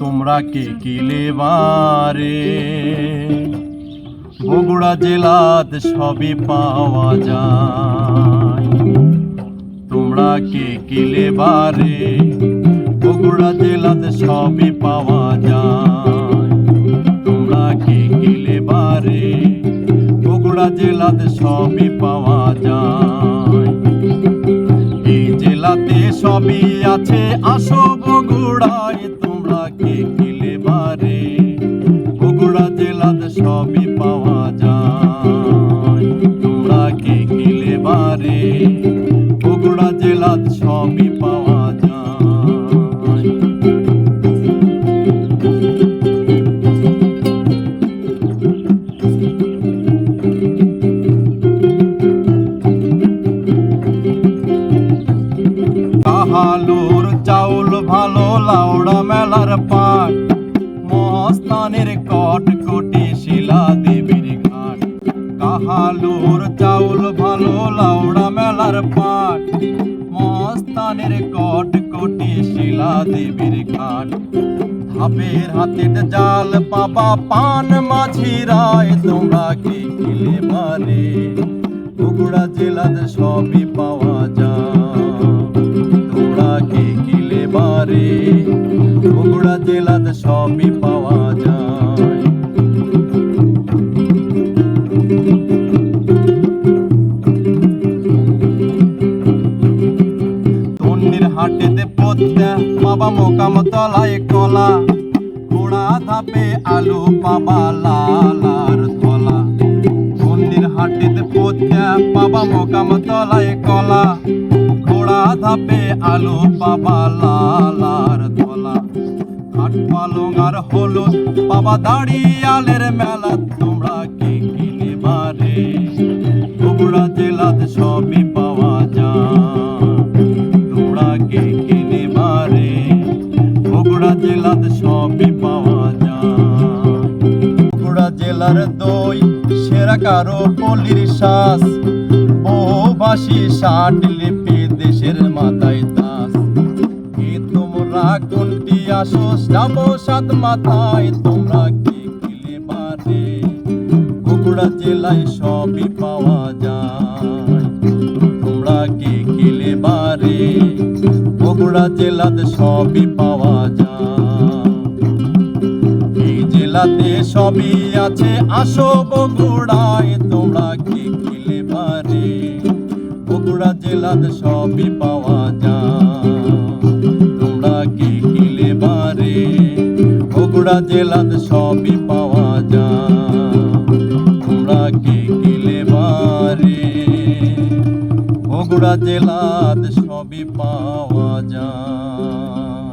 তোমরা কে কিলে বারে বগুড়া জেলাত সবই পাওয়া যায়। তোমরা কে কিলে বারে বগুড়া জেলাত সবই পাওয়া যায়। তোমরা কে কিলে বারে বগুড়া জেলাত সবই পাওয়া যায়। এই জেলাতে সবই আছে, আসো বগুড়ায় কাহালুর চাউল ভালো লাউড়া মেলার পাট। মস্তানের কট কোটি শিলা দেবীর ঘাট। কাহালুর চাউল ভালো লাউড়া মেলার পাট। মস্তানের কট কোটি শিলা দেবীর ঘাট। ধাপের হাতের জাল পাবা পান মাঝি রায়, তোমরা কি কিলে মারে বগুড়া জেলাতে সবই পাওয়া যায়। বগুড়া সবই পাওয়া যায়। তন্নির হাটেতে পদ্মা বাবা মোকাম তলায় কলা, ঘোড়া ধাপে আলু পাবা লাল আর ধলা। তন্নির হাটেতে পদ্মা বাবা মোকাম তলায় কলা, ঘোড়া ধাপে আলু পাবা লাল আর ধলা। কাঠ পালং আর হলুদ। বাবা দাঁড়িয়ালের মেলা, তোমরা কি কিনে বারে বগুড়া জেলাতে সবই পাওয়া যায়। তোমরা কে কিনে বারে বগুড়া জেলাতে সবই পাওয়া যায়। বগুড়া জেলার দই, সেরা কারও পল্লীর শ্বাস বহুভাষী ষাট লিপি আসো যাব সাত মাথায়, তোমরা কি কিলে বারে বগুড়া জেলায় সবই পাওয়া যায়। তোমরা কি কিলে বারে বগুড়া জেলাতে সবই পাওয়া যায়। এই জেলাতে সবই আছে আসো বগুড়ায় তোমরা কি কিলে বারে বগুড়া জেলাতে সবই পাওয়া বগুড়া জেলাতে সবই পাওয়া যায়। কুমড়া কি কিলে বারে? বগুড়া জেলাতে সবই পাওয়া যায়।